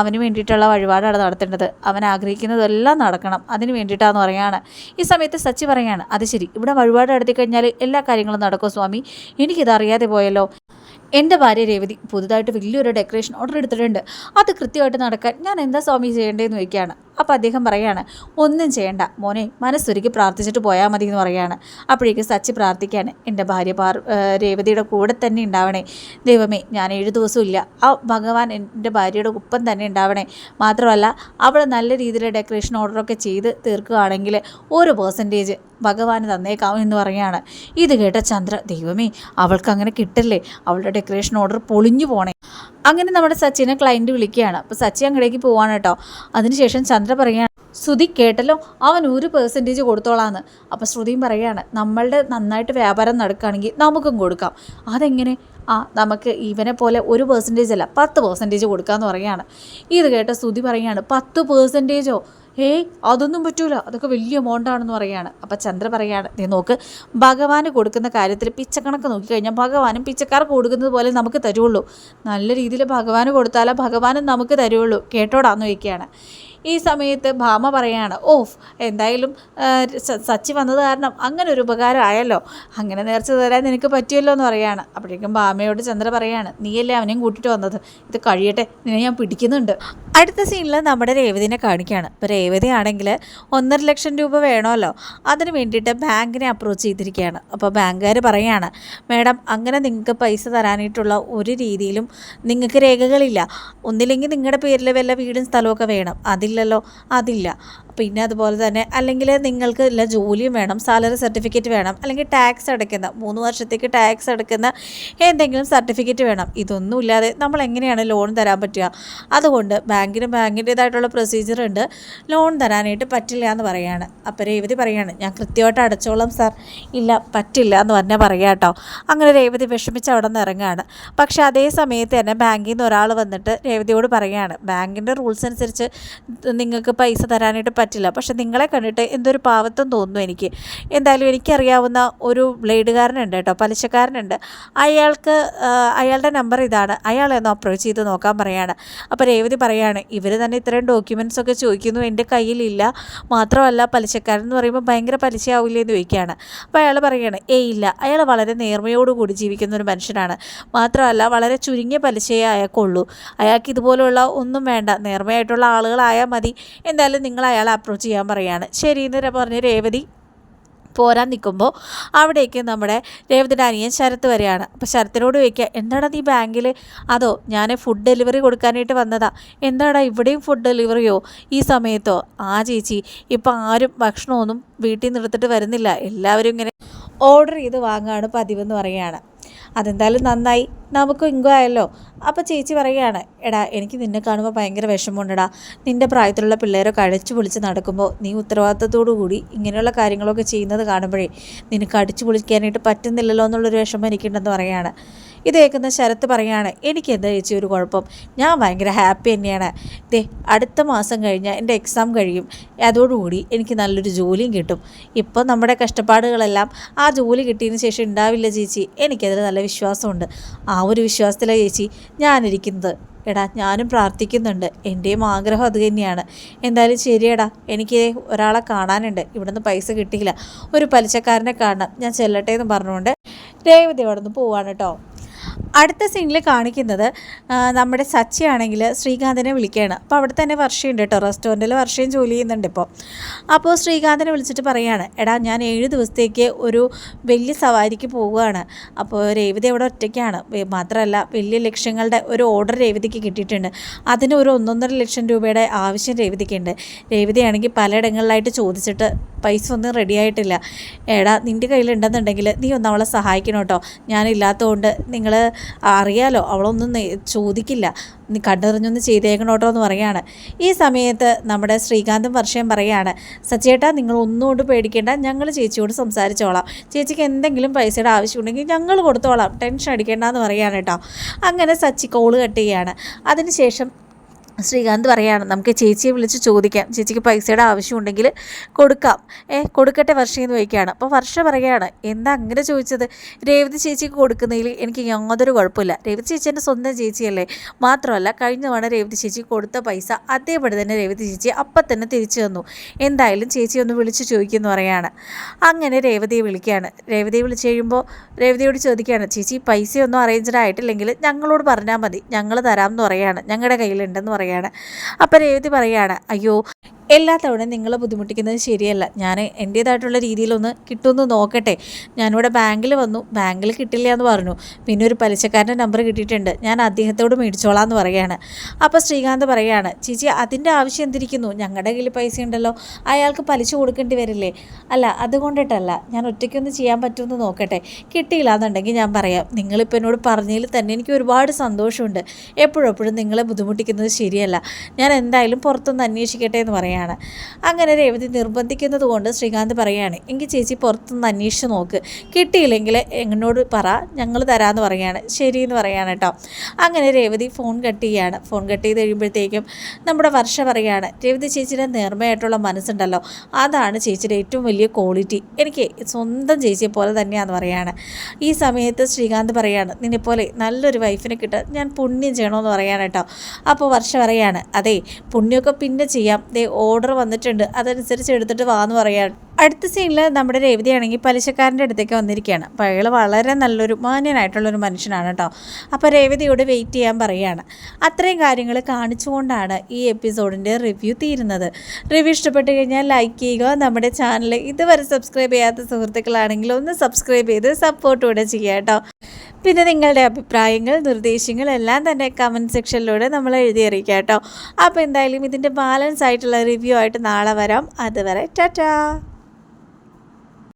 അവന് വേണ്ടിയിട്ടുള്ള വഴിപാടാണ് നടത്തേണ്ടത്. അവൻ ആഗ്രഹിക്കുന്നതെല്ലാം നടക്കണം. അതിന് വേണ്ടിയിട്ടാന്ന് പറയുകയാണ്. ഈ സമയത്ത് സച്ചി പറയുകയാണ് അത് ശരി. ഇവിടെ വഴിപാട് നടത്തി കഴിഞ്ഞാൽ എല്ലാ കാര്യങ്ങളും നടക്കും സ്വാമി. എനിക്കിതറിയാതെ പോയല്ലോ. എന്റെ ഭാര്യ രേവതി പുതുതായിട്ട് വലിയൊരു ഡെക്കറേഷൻ ഓർഡർ എടുത്തിട്ടുണ്ട്. അത് കൃത്യമായിട്ട് നടക്കാൻ ഞാൻ എന്താ സ്വാമി ചെയ്യേണ്ടതെന്ന് ചോദിക്കുകയാണ്. അപ്പോൾ അദ്ദേഹം പറയുകയാണ് ഒന്നും ചെയ്യണ്ട. മോനെ മനസ്സൊരുക്കി പ്രാർത്ഥിച്ചിട്ട് പോയാൽ മതി എന്ന് പറയുകയാണ് അപ്പോഴേക്ക് സച്ചി പ്രാർത്ഥിക്കുകയാണ് എന്റെ ഭാര്യ പാർ രേവതിയുടെ കൂടെ തന്നെ ഉണ്ടാവണേ. ദൈവമേ ഞാൻ ഏഴ് ദിവസവും ഇല്ല. ആ ഭഗവാൻ എന്റെ ഭാര്യയുടെ ഒപ്പം തന്നെ ഉണ്ടാവണേ. മാത്രമല്ല അവൾ നല്ല രീതിയിൽ ഡെക്കറേഷൻ ഓർഡറൊക്കെ ചെയ്ത് തീർക്കുകയാണെങ്കിൽ ഒരു പേഴ്സന്റേജ് ഭഗവാന് തന്നേക്കാം എന്ന് പറയാണ്. ഇത് കേട്ട ചന്ദ്ര ദൈവമേ അവൾക്ക് അങ്ങനെ കിട്ടല്ലേ? അവളുടെ ഡെക്കറേഷൻ ഓർഡർ പൊളിഞ്ഞു പോണേ. അങ്ങനെ നമ്മുടെ സച്ചിനെ ക്ലയന്റ് വിളിക്കുകയാണ്. അപ്പോൾ സച്ചി അങ്ങടേക്ക് പോവാണ് കേട്ടോ. അതിനുശേഷം ചന്ദ്ര പറയുകയാണ് ശ്രുതി കേട്ടല്ലോ അവൻ ഒരു പെർസെന്റേജ് കൊടുത്തോളാന്ന്. അപ്പോൾ ശ്രുതിയും പറയുകയാണ് നമ്മളുടെ നന്നായിട്ട് വ്യാപാരം നടക്കുകയാണെങ്കിൽ നമുക്കും കൊടുക്കാം. അതെങ്ങനെ? ആ നമുക്ക് ഇവനെ പോലെ ഒരു പെർസെന്റേജ് അല്ല പത്ത് പെർസെന്റേജ് കൊടുക്കാമെന്ന് പറയുകയാണ്. ഇത് കേട്ട ശ്രുതി പറയുകയാണ് പത്ത് പേഴ്സന്റേജോ ഏയ് അതൊന്നും പറ്റൂല. അതൊക്കെ വലിയ എമൗണ്ടാണെന്ന് പറയാണ്. അപ്പം ചന്ദ്ര പറയാണ് നീ നോക്ക് ഭഗവാന് കൊടുക്കുന്ന കാര്യത്തിൽ പിച്ചക്കണക്ക് നോക്കിക്കഴിഞ്ഞാൽ ഭഗവാനും പിച്ചക്കാർക്ക് കൊടുക്കുന്നത് പോലെ നമുക്ക് തരുള്ളൂ. നല്ല രീതിയിൽ ഭഗവാന് കൊടുത്താലേ ഭഗവാനും നമുക്ക് തരുള്ളൂ. കേട്ടോടാന്ന് ചോദിക്കുകയാണ്. ഈ സമയത്ത് ഭാമ പറയാണ് ഓഫ് എന്തായാലും സച്ചി വന്നത് കാരണം അങ്ങനെ ഒരു ഉപകാരം ആയല്ലോ അങ്ങനെ നേർച്ച തരാൻ നിനക്ക് പറ്റിയല്ലോ എന്ന് പറയാണ്. അപ്പോഴേക്കും ഭാമയോട് ചന്ദ്ര പറയാണ് നീയല്ലേ അവനെയും കൂട്ടിയിട്ട് വന്നത്? ഇത് കഴിയട്ടെ നിന്നെ ഞാൻ പിടിക്കുന്നുണ്ട്. അടുത്ത സീനിൽ നമ്മുടെ രേവതിനെ കാണിക്കുകയാണ് ഇപ്പോൾ രേവതി ആണെങ്കിൽ ഒന്നര ലക്ഷം രൂപ വേണമല്ലോ. അതിന് വേണ്ടിയിട്ട് ബാങ്കിനെ അപ്രോച്ച് ചെയ്തിരിക്കുകയാണ്. അപ്പോൾ ബാങ്കുകാർ പറയാണ് മാഡം അങ്ങനെ നിങ്ങൾക്ക് പൈസ തരാനായിട്ടുള്ള ഒരു രീതിയിലും നിങ്ങൾക്ക് രേഖകളില്ല. ഒന്നില്ലെങ്കിൽ നിങ്ങളുടെ പേരിൽ വല്ല വീടും സ്ഥലമൊക്കെ വേണം. അതില്ലല്ലോ അതില്ല. പിന്നെ അതുപോലെ തന്നെ അല്ലെങ്കിൽ നിങ്ങൾക്ക് ഇല്ല ജോലിയും വേണം സാലറി സർട്ടിഫിക്കറ്റ് വേണം അല്ലെങ്കിൽ ടാക്സ് അടയ്ക്കുന്ന മൂന്ന് വർഷത്തേക്ക് ടാക്സ് അടയ്ക്കുന്ന എന്തെങ്കിലും സർട്ടിഫിക്കറ്റ് വേണം. ഇതൊന്നും ഇല്ലാതെ നമ്മൾ എങ്ങനെയാണ് ലോൺ തരാൻ പറ്റുക? അതുകൊണ്ട് ബാങ്കിന് ബാങ്കിന്റേതായിട്ടുള്ള പ്രൊസീജിയർ ഉണ്ട്. ലോൺ തരാനായിട്ട് പറ്റില്ല എന്ന് പറയാണ്. അപ്പോൾ രേവതി പറയാണ് ഞാൻ കൃത്യമായിട്ട് അടച്ചോളാം സാർ ഇല്ല പറ്റില്ല എന്ന് പറഞ്ഞാൽ പറയാം കേട്ടോ അങ്ങനെ രേവതി വിഷമിച്ച് അവിടെ നിന്ന് ഇറങ്ങുകയാണ് പക്ഷേ അതേ സമയത്ത് തന്നെ ബാങ്കിൽ നിന്ന് ഒരാൾ വന്നിട്ട് രേവതിയോട് പറയുകയാണ് ബാങ്കിന്റെ റൂൾസ് അനുസരിച്ച് നിങ്ങൾക്ക് പൈസ തരാനായിട്ട് പറ്റില്ല പക്ഷെ നിങ്ങളെ കണ്ടിട്ട് എന്തൊരു പാവത്വം തോന്നുന്നു എനിക്ക്. എന്തായാലും എനിക്കറിയാവുന്ന ഒരു ബ്ലേഡുകാരനുണ്ട് കേട്ടോ പലിശക്കാരനുണ്ട്. അയാൾക്ക് അയാളുടെ നമ്പർ ഇതാണ്. അയാളെ ഒന്ന് അപ്രോച്ച് ചെയ്ത് നോക്കാൻ പറയാണ്. അപ്പോൾ രേവതി പറയാണ് ഇവർ തന്നെ ഇത്രയും ഡോക്യുമെന്റ്സ് ഒക്കെ ചോദിക്കുന്നു എന്റെ കയ്യിലില്ല. മാത്രമല്ല പലിശക്കാരൻ എന്ന് പറയുമ്പോൾ ഭയങ്കര പലിശയാവില്ലേ എന്ന് ചോദിക്കുകയാണ്. അപ്പോൾ അയാൾ പറയുകയാണ് ഏയ് ഇല്ല. അയാൾ വളരെ നേർമയോടുകൂടി ജീവിക്കുന്ന ഒരു മനുഷ്യനാണ്. മാത്രമല്ല വളരെ ചുരുങ്ങിയ പലിശയെ അയാൾക്കുള്ളൂ. അയാൾക്ക് ഇതുപോലുള്ള ഒന്നും വേണ്ട. നേർമയായിട്ടുള്ള ആളുകളായാൽ മതി. എന്തായാലും നിങ്ങൾ അയാളെ അപ്രോച്ച് ചെയ്യാൻ പറയുകയാണ് ശരി എന്ന് പറഞ്ഞ് രേവതി പോരാൻ നിൽക്കുമ്പോൾ അവിടേക്ക് നമ്മുടെ രേവതിന്റെ അനിയൻ ശരത്ത് വരെയാണ് അപ്പോൾ ശരത്തിനോട് ചോദിക്കുക എന്താടാ നീ ബാങ്കിൽ? അതോ ഞാൻ ഫുഡ് ഡെലിവറി കൊടുക്കാനായിട്ട് വന്നതാ? എന്താടാ ഇവിടെയും ഫുഡ് ഡെലിവറിയോ ഈ സമയത്തോ? ആ ചേച്ചി ഇപ്പം ആരും ഭക്ഷണമൊന്നും വീട്ടിൽ നിന്ന് എടുത്തിട്ട് വരുന്നില്ല. എല്ലാവരും ഇങ്ങനെ ഓർഡർ ചെയ്ത് വാങ്ങുകയാണ് പതിവെന്ന് പറയുകയാണ് അതെന്തായാലും നന്നായി. നമുക്ക് ഇങ്കോ ആയല്ലോ. അപ്പോൾ ചേച്ചി പറയുകയാണ് എടാ എനിക്ക് നിന്നെ കാണുമ്പോൾ ഭയങ്കര വിഷമമുണ്ടടാ. നിന്റെ പ്രായത്തിലുള്ള പിള്ളേരെ അടിച്ചു പൊളിച്ച് നടക്കുമ്പോൾ നീ ഉത്തരവാദിത്തത്തോടു കൂടി ഇങ്ങനെയുള്ള കാര്യങ്ങളൊക്കെ ചെയ്യുന്നത് കാണുമ്പോഴേ നിനക്ക് അടിച്ചു പൊളിക്കാനായിട്ട് പറ്റുന്നില്ലല്ലോ എന്നുള്ളൊരു വിഷമം എനിക്കുണ്ടെന്ന് പറയുകയാണ്. ഇത് കേൾക്കുന്ന ശരത്ത് പറയാണ് എനിക്ക് എന്താ ചേച്ചി ഒരു കുഴപ്പം? ഞാൻ ഭയങ്കര ഹാപ്പി തന്നെയാണ്. ദേ അടുത്ത മാസം കഴിഞ്ഞാൽ എന്റെ എക്സാം കഴിയും. അതോടുകൂടി എനിക്ക് നല്ലൊരു ജോലിയും കിട്ടും. ഇപ്പോൾ നമ്മുടെ കഷ്ടപ്പാടുകളെല്ലാം ആ ജോലി കിട്ടിയതിന് ശേഷം ഉണ്ടാവില്ല ചേച്ചി. എനിക്കതിൽ നല്ല വിശ്വാസമുണ്ട്. ആ ഒരു വിശ്വാസത്തിലാണ് ചേച്ചി ഞാനിരിക്കുന്നത്. എടാ ഞാനും പ്രാർത്ഥിക്കുന്നുണ്ട്. എന്റെയും ആഗ്രഹം അത് തന്നെയാണ്. എന്തായാലും ശരിയെടാ എനിക്ക് ഒരാളെ കാണാനുണ്ട്. ഇവിടുന്ന് പൈസ കിട്ടിയില്ല. ഒരു പലിശക്കാരനെ കാണണം. ഞാൻ ചെല്ലട്ടെ എന്ന് പറഞ്ഞുകൊണ്ട് രേവതി അവിടെ നിന്ന് പോവാണ് കേട്ടോ. അടുത്ത സീനിൽ കാണിക്കുന്നത് നമ്മുടെ സച്ചി സച്ചിയാണെങ്കിൽ ശ്രീകാന്തിനെ വിളിക്കുകയാണ്. അപ്പോൾ അവിടെ തന്നെ വർഷയുണ്ട് കേട്ടോ റെസ്റ്റോറന്റിൽ വർഷയും ജോലി ചെയ്യുന്നുണ്ട് ഇപ്പോൾ അപ്പോൾ ശ്രീകാന്തിനെ വിളിച്ചിട്ട് പറയുകയാണ് എടാ ഞാൻ ഏഴ് ദിവസത്തേക്ക് ഒരു വലിയ സവാരിക്ക് പോവുകയാണ്. അപ്പോൾ രേവതി അവിടെ ഒറ്റയ്ക്കാണ്. മാത്രമല്ല വലിയ ലക്ഷ്യങ്ങളുടെ ഒരു ഓർഡർ രേവതിക്ക് കിട്ടിയിട്ടുണ്ട്. അതിന് ഒരു ഒന്നൊന്നര ലക്ഷം രൂപയുടെ ആവശ്യം രേവതിക്കുണ്ട് രേവതിയാണെങ്കിൽ പലയിടങ്ങളിലായിട്ട് ചോദിച്ചിട്ട് പൈസ ഒന്നും റെഡിയായിട്ടില്ല എടാ നിന്റെ കയ്യിലുണ്ടെന്നുണ്ടെങ്കിൽ നീ ഒന്ന് അവളെ സഹായിക്കണം കേട്ടോ ഞാനില്ലാത്തതുകൊണ്ട് നിങ്ങൾ അറിയാലോ അവളൊന്നും ചോദിക്കില്ല. നീ കണ്ടറിഞ്ഞൊന്ന് ചെയ്തേക്കണോട്ടോ എന്ന് പറയാണ് ഈ സമയത്ത് നമ്മുടെ ശ്രീകാന്തും വർഷയും പറയാണ് സച്ചേട്ടാ നിങ്ങൾ ഒന്നുകൊണ്ട് പേടിക്കേണ്ട ഞങ്ങൾ ചേച്ചിയോട് സംസാരിച്ചോളാം. ചേച്ചിക്ക് എന്തെങ്കിലും പൈസയുടെ ആവശ്യമുണ്ടെങ്കിൽ ഞങ്ങൾ കൊടുത്തോളാം. ടെൻഷൻ അടിക്കേണ്ട എന്ന് പറയാണ് കേട്ടോ. അങ്ങനെ സച്ചി കോൾ കട്ട് ചെയ്യാണ് അതിനുശേഷം ശ്രീകാന്ത് പറയുകയാണ് നമുക്ക് ചേച്ചിയെ വിളിച്ച് ചോദിക്കാം. ചേച്ചിക്ക് പൈസയുടെ ആവശ്യമുണ്ടെങ്കിൽ കൊടുക്കാം. ഏ കൊടുക്കട്ടെ വർഷ എന്ന് ചോദിക്കുകയാണ്. അപ്പോൾ വർഷ പറയുകയാണ് എന്താ അങ്ങനെ ചോദിച്ചത്? രേവതി ചേച്ചിക്ക് കൊടുക്കുന്നതിൽ എനിക്ക് യാതൊരു കുഴപ്പമില്ല. രേവതി ചേച്ചി എന്റെ സ്വന്തം ചേച്ചിയല്ലേ. മാത്രമല്ല കഴിഞ്ഞ തവണ രേവതി ചേച്ചി കൊടുത്ത പൈസ അതേപടി തന്നെ രേവതി ചേച്ചി അപ്പം തന്നെ തിരിച്ചു തന്നു. എന്തായാലും ചേച്ചി ഒന്ന് വിളിച്ച് ചോദിക്കുമെന്ന് പറയാണ്. അങ്ങനെ രേവതിയെ വിളിക്കുകയാണ്. രേവതിയെ വിളിച്ച് കഴിയുമ്പോൾ രേവതിയോട് ചോദിക്കുകയാണ് ചേച്ചി പൈസയൊന്നും അറേഞ്ച്ഡ് ആയിട്ടില്ലെങ്കിൽ ഞങ്ങളോട് പറഞ്ഞാൽ മതി. ഞങ്ങൾ തരാമെന്ന് പറയാണ്. ഞങ്ങളുടെ കയ്യിലുണ്ടെന്ന് പറയാണ്. പറയുകയാണ്. അപ്പം രേവതി പറയുകയാണ് അയ്യോ എല്ലാ തവണയും നിങ്ങളെ ബുദ്ധിമുട്ടിക്കുന്നത് ശരിയല്ല. ഞാൻ എന്റേതായിട്ടുള്ള രീതിയിലൊന്ന് കിട്ടുമെന്ന് നോക്കട്ടെ. ഞാനിവിടെ ബാങ്കിൽ വന്നു. ബാങ്കിൽ കിട്ടില്ല എന്ന് പറഞ്ഞു. പിന്നെ ഒരു പലിശക്കാരന്റെ നമ്പർ കിട്ടിയിട്ടുണ്ട്. ഞാൻ അദ്ദേഹത്തോട് മേടിച്ചോളാം എന്ന് പറയുകയാണ്. അപ്പോൾ ശ്രീകാന്ത് പറയുകയാണ് ചേച്ചി അതിന്റെ ആവശ്യം എന്തിരിക്കുന്നു? ഞങ്ങളുടെ കയ്യിൽ പൈസ ഉണ്ടല്ലോ. അയാൾക്ക് പലിശ കൊടുക്കേണ്ടി വരില്ലേ? അല്ല അതുകൊണ്ടിട്ടല്ല. ഞാൻ ഒറ്റയ്ക്കൊന്ന് ചെയ്യാൻ പറ്റുമെന്ന് നോക്കട്ടെ. കിട്ടിയില്ല എന്നുണ്ടെങ്കിൽ ഞാൻ പറയാം. നിങ്ങളിപ്പോൾ എന്നോട് പറഞ്ഞതിൽ തന്നെ എനിക്ക് ഒരുപാട് സന്തോഷമുണ്ട്. എപ്പോഴെപ്പോഴും നിങ്ങളെ ബുദ്ധിമുട്ടിക്കുന്നത് ശരിയല്ല. ഞാൻ എന്തായാലും പുറത്തൊന്ന് അന്വേഷിക്കട്ടെ എന്ന് പറയാം പറയുകയാണ് അങ്ങനെ രേവതി നിർബന്ധിക്കുന്നത് കൊണ്ട് ശ്രീകാന്ത് പറയുകയാണ് എങ്കിൽ ചേച്ചി പുറത്തുനിന്ന് അന്വേഷിച്ച് നോക്ക്. കിട്ടിയില്ലെങ്കിൽ എന്നോട് പറ ഞങ്ങൾ തരാമെന്ന് പറയുകയാണ്. എന്ന് പറയുകയാണ് കേട്ടോ അങ്ങനെ രേവതി ഫോൺ കട്ട് ചെയ്യുകയാണ് ഫോൺ കട്ട് ചെയ്ത് കഴിയുമ്പോഴത്തേക്കും നമ്മുടെ വർഷ പറയുകയാണ് രേവതി ചേച്ചിയുടെ നേർമ്മയായിട്ടുള്ള മനസ്സുണ്ടല്ലോ. അതാണ് ചേച്ചിയുടെ ഏറ്റവും വലിയ ക്വാളിറ്റി. എനിക്ക് സ്വന്തം ചേച്ചിയെ പോലെ തന്നെയാണെന്ന് പറയുകയാണ്. ഈ സമയത്ത് ശ്രീകാന്ത് പറയുകയാണ് നിന്നെപ്പോലെ നല്ലൊരു വൈഫിനെ കിട്ടാൻ ഞാൻ പുണ്യം ചെയ്യണമെന്ന് പറയാണ് കേട്ടോ അപ്പോൾ വർഷ പറയാണ് അതെ പുണ്യമൊക്കെ പിന്നെ ചെയ്യാം. ദേ ഓർഡർ വന്നിട്ടുണ്ട്. അതനുസരിച്ച് എടുത്തിട്ട് വാന്ന് പറയാൻ. അടുത്ത സീനിൽ നമ്മുടെ രേവതിയാണെങ്കിൽ പലിശക്കാരന്റെ അടുത്തേക്ക് വന്നിരിക്കുകയാണ്. അപ്പോൾ അയാൾ വളരെ നല്ലൊരു മാന്യനായിട്ടുള്ളൊരു മനുഷ്യനാണ് കേട്ടോ അപ്പോൾ രേവതിയോട് വെയിറ്റ് ചെയ്യാൻ പറയുകയാണ്. അത്രയും കാര്യങ്ങൾ കാണിച്ചുകൊണ്ടാണ് ഈ എപ്പിസോഡിന്റെ റിവ്യൂ തീരുന്നത്. റിവ്യൂ ഇഷ്ടപ്പെട്ട് കഴിഞ്ഞാൽ ലൈക്ക് ചെയ്യുക. നമ്മുടെ ചാനൽ ഇതുവരെ സബ്സ്ക്രൈബ് ചെയ്യാത്ത സുഹൃത്തുക്കളാണെങ്കിൽ ഒന്ന് സബ്സ്ക്രൈബ് ചെയ്ത് സപ്പോർട്ട് കൂടെ ചെയ്യുക കേട്ടോ പിന്നെ നിങ്ങളുടെ അഭിപ്രായങ്ങൾ നിർദ്ദേശങ്ങൾ എല്ലാം തന്നെ കമന്റ് സെക്ഷനിലൂടെ നമ്മൾ എഴുതി അറിയിക്കാം കേട്ടോ അപ്പോൾ എന്തായാലും ഇതിന്റെ ബാലൻസ് ആയിട്ടുള്ള റിവ്യൂ ആയിട്ട് നാളെ വരാം. അതുവരെ ടാറ്റാ.